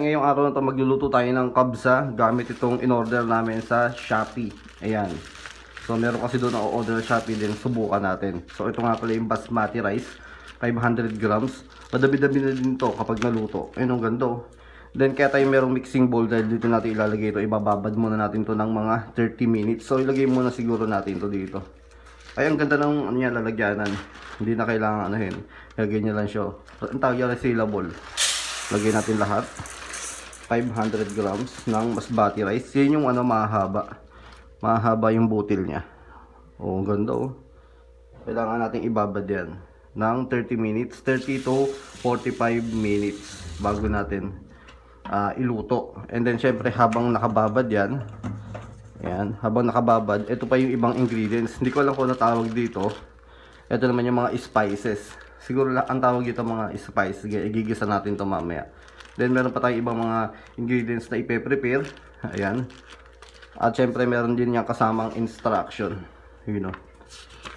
ngayong araw na to magluluto tayo ng kabsa gamit itong in-order namin sa Shopee. Ayan. So meron kasi doon ako order sa Shopee din. Subukan natin. So ito nga pala yung basmati rice. 500 grams. Madabi-dabi na din to kapag naluto. Ayun ang ganda oh. Then kaya tayo merong mixing bowl dahil dito natin ilalagay ito. Ibababad muna natin to ng mga 30 minutes. So ilagay muna siguro natin to dito. Ay, ang ganda ng ano yan, lalagyanan. Hindi na kailangan ano yun. Lagyan niya lang siya. Ang tawag yan, resealable. Lagyan natin lahat. 500 grams ng basmati rice. Yan yung ano, mahaba. Mahaba yung butil niya. Oh, ganda oh. Kailangan nating ibabad yan ng 30 minutes. 30 to 45 minutes bago natin ah, iluto. And then, syempre, habang nakababad yan, Ayan, habang nakababad, ito pa yung ibang ingredients. Hindi ko alam kung ano tawag dito. Ito naman yung mga spices. Siguro ang tawag dito mga spices. Sige, Igigisa natin to mamaya. Then meron pa tayong ibang mga ingredients na ipe-prepare. Ayan. At syempre meron din yung kasamang instruction. You know.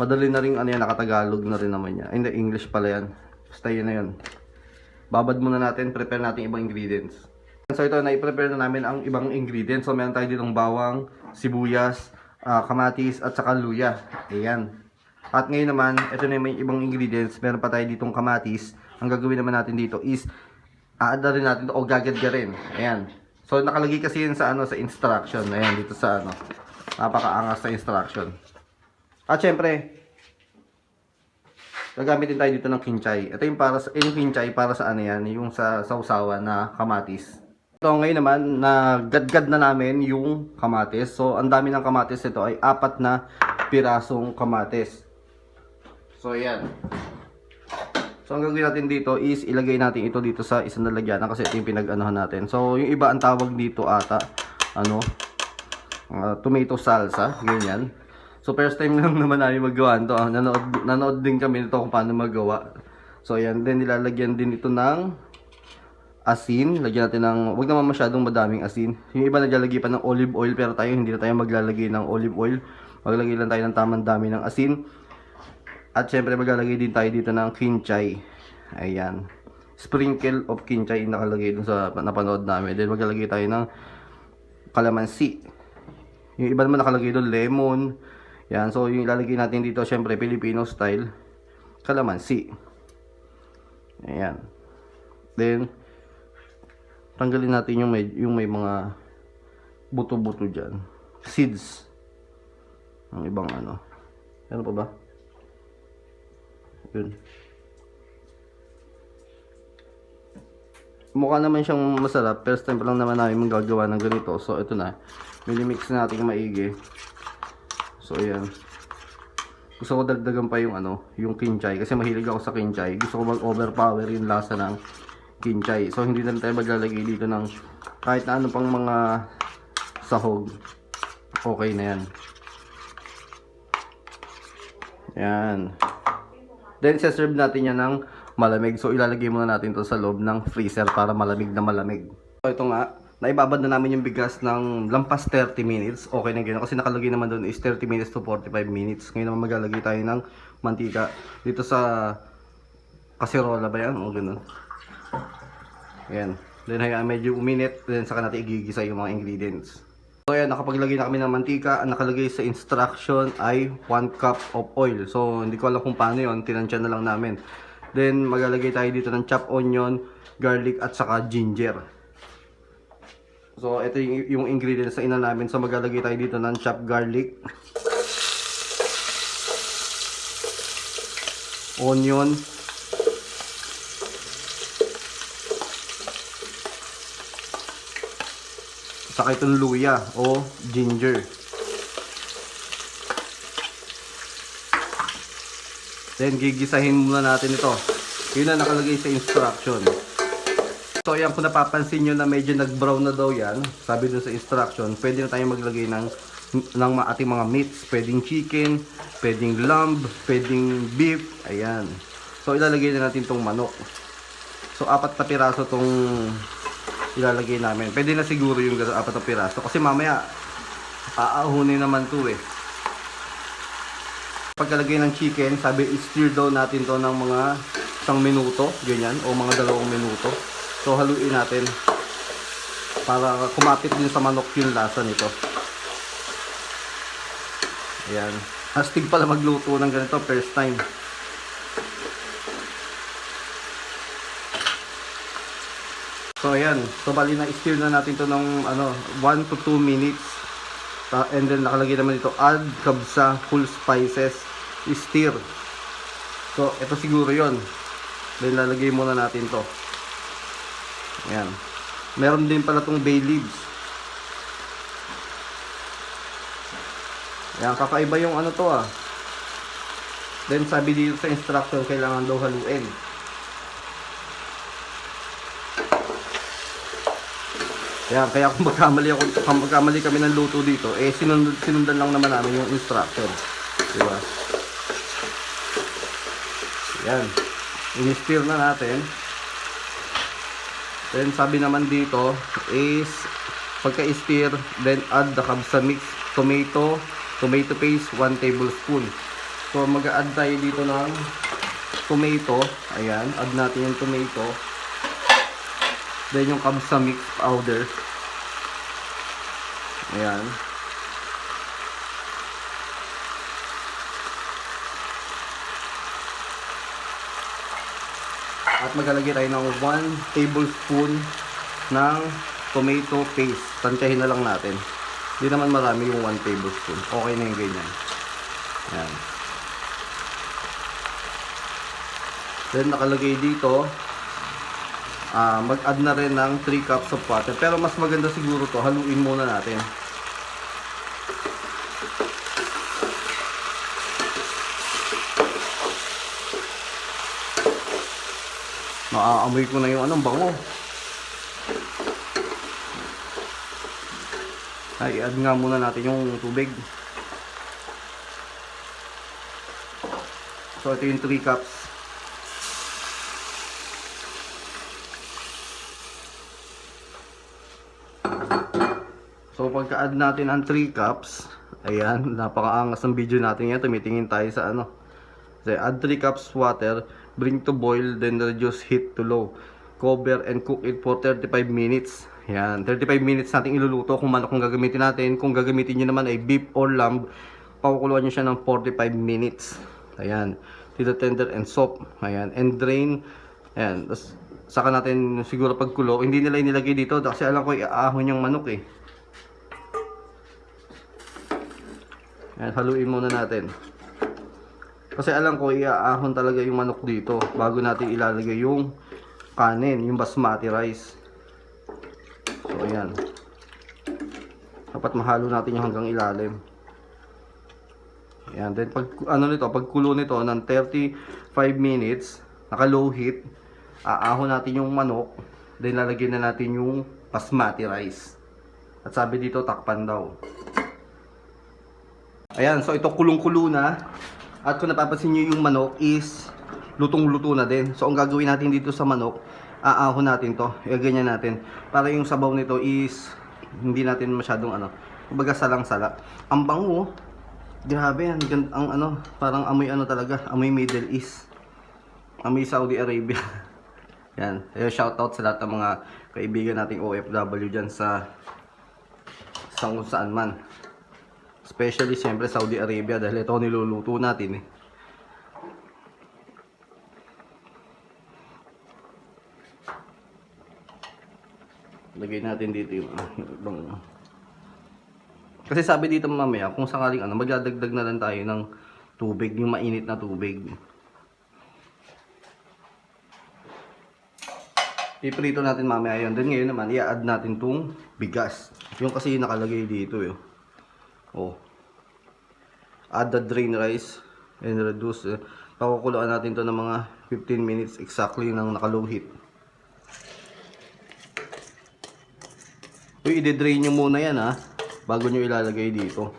Madali na rin ano yan, nakatagalog na rin naman yan. Hindi, English pala yan. Basta yun na yun. Babad muna natin, prepare natin ibang ingredients. So ito, na-prepare na namin ang ibang ingredients. So meron tayo ditong bawang, sibuyas, ah, kamatis, at saka luya. Ayan. At ngayon naman, ito na yung may ibang ingredients. Meron pa tayo ditong kamatis. Ang gagawin naman natin dito is, aada rin natin o gagad-garin. Ayan. So nakalagay kasi yun sa ano sa instruction. Ayan, dito sa ano. Napakaangas sa instruction. At syempre, gagamitin tayo dito ng kinchay. Ito yung para sa yung kinchay para sa ano yan, yung sa sausawan na kamatis. Ito ngayon naman, na gadgad na namin yung kamatis. So, ang dami ng kamatis ito ay apat na pirasong kamatis. So, ayan. So, ang gagawin natin dito is ilagay natin ito dito sa isang lalagyanan kasi ito yung pinag-anuhan natin. So, yung iba ang tawag dito ata, ano, uh, tomato salsa, ganyan. So, first time lang naman namin magawa ito. Ah. Nanood, nanood din kami nito kung paano magawa. So, ayan. Then, nilalagyan din ito ng asin. Lagyan natin ng, wag naman masyadong madaming asin. Yung iba naglalagay pa ng olive oil, pero tayo hindi na tayo maglalagay ng olive oil. Maglagay lang tayo ng tamang dami ng asin. At syempre maglalagay din tayo dito ng kinchay. Ayan. Sprinkle of kinchay nakalagay dun sa napanood namin. Then maglalagay tayo ng kalamansi. Yung iba naman nakalagay doon lemon. Yan. So yung ilalagay natin dito syempre Filipino style kalamansi. Ayan. Then tanggalin natin yung may yung may mga buto-buto diyan. Seeds. Ang ibang ano. Ano pa ba? Yun. Mukha naman siyang masarap. First time pa lang naman namin magagawa ng ganito. So, ito na. Minimix na natin maigi. So, ayan. Gusto ko dagdagan pa yung ano, yung kinchay. Kasi mahilig ako sa kinchay. Gusto ko mag-overpower yung lasa ng kinchay. So, hindi na tayo maglalagay dito ng kahit na ano pang mga sahog. Okay na yan. Yan. Then, serve natin yan ng malamig. So, ilalagay muna natin to sa loob ng freezer para malamig na malamig. So, ito nga, naibabad na namin yung bigas ng lampas 30 minutes. Okay na ganyan. Kasi nakalagay naman doon is 30 minutes to 45 minutes. Ngayon naman maglalagay tayo ng mantika dito sa kaserola ba yan? O ganun. Ayan. Then, hayaan medyo uminit. Then, saka natin igigisa yung mga ingredients. So ayan, nakapaglagay na kami ng mantika. Ang nakalagay sa instruction ay 1 cup of oil. So hindi ko alam kung paano yon tinansya na lang namin. Then maglalagay tayo dito ng chopped onion, garlic at saka ginger. So ito yung, yung ingredients sa ina namin. So maglalagay tayo dito ng chopped garlic, onion, saka itong luya o ginger. Then gigisahin muna natin ito. Yun na nakalagay sa instruction. So yan kung napapansin nyo na medyo nag-brown na daw yan, sabi dun sa instruction, pwede na tayong maglagay ng ng ating mga meats, pwedeng chicken, pwedeng lamb, pwedeng beef, ayan. So ilalagay na natin tong manok. So apat na piraso tong ilalagay namin. Pwede na siguro yung apat na piraso. Kasi mamaya, aahunin naman to eh. Pagkalagay ng chicken, sabi i-stir daw natin to ng mga isang minuto, ganyan, o mga dalawang minuto. So haluin natin. Para kumapit din sa manok yung lasa nito. Ayan. Astig pala magluto ng ganito first time. So ayan, so bali na stir na natin to ng ano 1 to 2 minutes. Ta- and then nakalagay naman dito add kabsa full spices stir. So ito siguro 'yon. Then lalagay muna natin to. Ayan. Meron din pala tong bay leaves. Ayan, kakaiba yung ano to ah. Then sabi dito sa instruction kailangan daw haluin. Ayan, kaya kung magkamali ako, kung magkamali kami ng luto dito, eh sinundan, sinundan lang naman namin yung instruction. Di ba? Ayan. In-stir na natin. Then sabi naman dito is pagka-stir, then add the kabsa mix, tomato, tomato paste, 1 tablespoon. So mag-add tayo dito ng tomato. Ayan, add natin yung tomato. Then yung kabsa mix powder. Ayan. At maglalagay tayo ng 1 tablespoon ng tomato paste. Tansyahin na lang natin. Hindi naman marami yung 1 tablespoon. Okay na yung ganyan. Ayan. Then nakalagay dito, ah mag-add na rin ng 3 cups of water. Pero mas maganda siguro to, haluin muna natin. Naaamoy ko na yung anong bango. Ay, add nga muna natin yung tubig. So, ito yung 3 cups. So, pagka-add natin ang 3 cups, ayan, napakaangas ng video natin yan. Tumitingin tayo sa ano. So, add 3 cups water, bring to boil, then reduce heat to low. Cover and cook it for 35 minutes. Yan, 35 minutes natin iluluto kung manok ang gagamitin natin. Kung gagamitin nyo naman ay beef or lamb, pakukuluan nyo siya ng 45 minutes. Ayan, tito tender and soft. Ayan, and drain. Ayan, tapos saka natin siguro pagkulo. Hindi nila inilagay dito kasi alam ko iaahon yung manok eh. Ayan, haluin muna natin. Kasi alam ko iaahon talaga yung manok dito bago natin ilalagay yung kanin, yung basmati rice. So ayan. Dapat mahalo natin yung hanggang ilalim. Ayan, then pag ano nito, pagkulo nito ng 35 minutes, naka low heat, aahon natin yung manok, then lalagyan na natin yung basmati rice. At sabi dito takpan daw. Ayan, so ito kulong-kulo na. At kung napapansin nyo yung manok is lutong-luto na din. So ang gagawin natin dito sa manok, aahon natin to. Ganyan natin. Para yung sabaw nito is hindi natin masyadong ano, kumbaga salang-sala. Ang bango, grabe yan. Gan- Ang ano, parang amoy ano talaga, amoy Middle East. Amoy Saudi Arabia. yan. Kaya shoutout sa lahat ng mga kaibigan nating OFW dyan sa sa kung saan man. Especially siyempre Saudi Arabia dahil ito niluluto natin eh. Lagay natin dito yung ah, ibang Kasi sabi dito mamaya kung sakaling ano magdadagdag na lang tayo ng tubig, yung mainit na tubig. Iprito natin mamaya yun. Then ngayon naman, i-add natin tong bigas. Yung kasi nakalagay dito eh. Oh. Add the drain rice and reduce. Eh. Pakukuluan natin to ng mga 15 minutes exactly ng nakalow heat. Uy, i-drain nyo muna yan ha. Bago nyo ilalagay dito.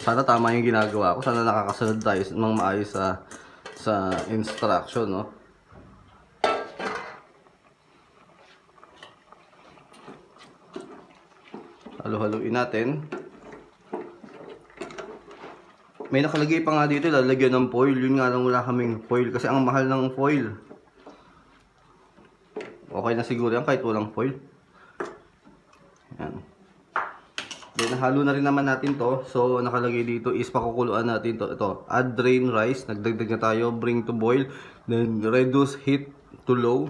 Sana tama yung ginagawa ko. Sana nakakasunod tayo ng maayos sa sa instruction, no? Halo-haluin natin. May nakalagay pa nga dito, lalagyan ng foil. Yun nga lang wala kaming foil kasi ang mahal ng foil. Okay na siguro yan kahit walang foil. Yan. Then, halo na rin naman natin to. So, nakalagay dito is pakukuluan natin to. Ito, add drain rice. Nagdagdag na tayo. Bring to boil. Then, reduce heat to low.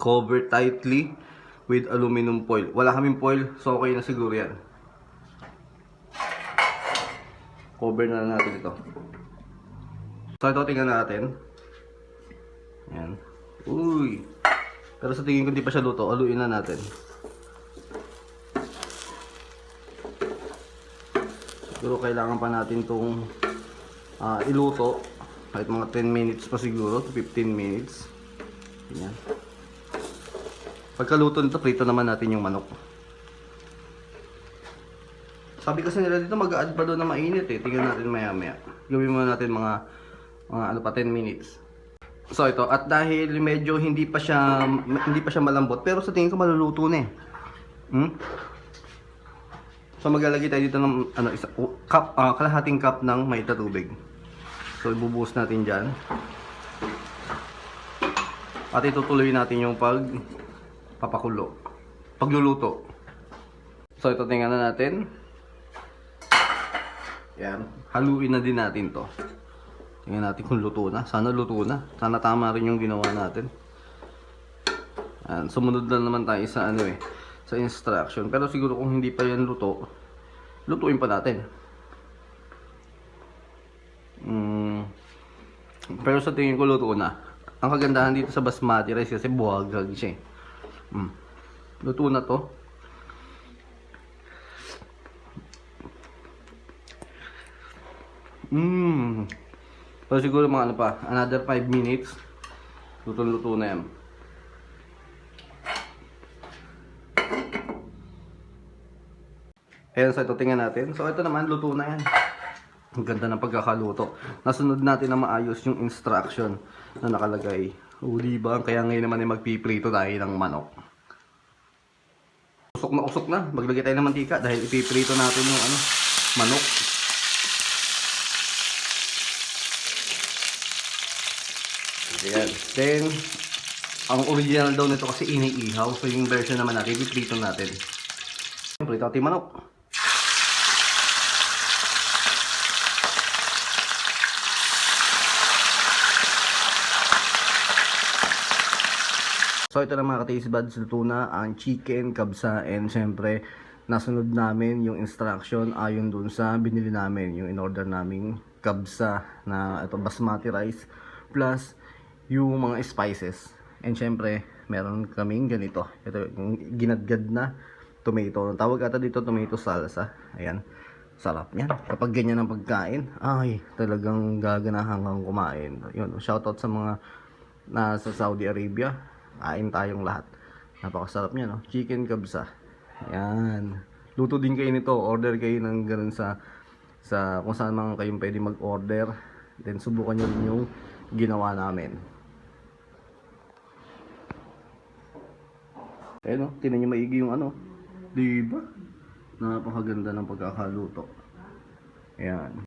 Cover tightly with aluminum foil. Wala kaming foil, so okay na siguro yan. Cover na natin ito. So, ito tingnan natin. Yan. Uy. Pero sa tingin ko hindi pa siya luto. Aluin na natin. Siguro kailangan pa natin itong ah, iluto. Kahit mga 10 minutes pa siguro. 15 minutes. Yan. Pagkaluto nito, prito naman natin yung manok. Sabi kasi nila dito mag-add pa doon na mainit eh. Tingnan natin maya maya. Gawin muna natin mga, mga ano pa 10 minutes. So ito, at dahil medyo hindi pa siya hindi pa siya malambot, pero sa tingin ko maluluto na eh. Hmm? So maglalagay tayo dito ng ano isa uh, cup ah, kalahating cup ng mainit na tubig. So ibubuhos natin diyan. At itutuloy natin yung pag papakulo. Pagluluto. So ito tingnan na natin. Yan. Haluin na din natin to. Tingnan natin kung luto na. Sana luto na. Sana tama rin yung ginawa natin. Yan. Sumunod na naman tayo sa ano eh. Sa instruction. Pero siguro kung hindi pa yan luto, lutuin pa natin. Mm. Pero sa tingin ko luto na. Ang kagandahan dito sa basmati rice kasi buhagag siya eh. Mm. Luto na to. Mmm. So siguro mga ano pa, another 5 minutes. Luto-luto na yan. Ayan, so ito tingnan natin. So ito naman, luto na yan. Ang ganda ng pagkakaluto. Nasunod natin na maayos yung instruction na nakalagay. O diba? Kaya ngayon naman ay magpiprito tayo ng manok. Usok na usok na. Maglagay tayo ng mantika dahil ipiprito natin yung ano, manok. Ayan. Then, ang original daw nito kasi iniihaw. So, yung version naman natin, ipiprito natin. Prito natin manok. So, ito na mga ka-taste buds, luto na ang chicken, kabsa, and syempre, nasunod namin yung instruction ayon dun sa binili namin, yung in-order naming kabsa na ito basmati rice plus yung mga spices. And syempre, meron kaming ganito. Ito yung ginadgad na tomato. Tawag ata dito tomato salsa. Ayan. Sarap niyan. Kapag ganyan ang pagkain, ay, talagang gaganahan kang kumain. Yun, shoutout sa mga nasa Saudi Arabia. Kain tayong lahat. Napakasarap niya, no? Chicken kabsa. Ayan. Luto din kayo nito. Order kayo ng ganun sa sa kung saan man kayong pwede mag-order. Then subukan nyo rin yung ginawa namin. Ayun, no? Tinan nyo maigi yung ano. Diba? Napakaganda ng pagkakaluto. Ayan.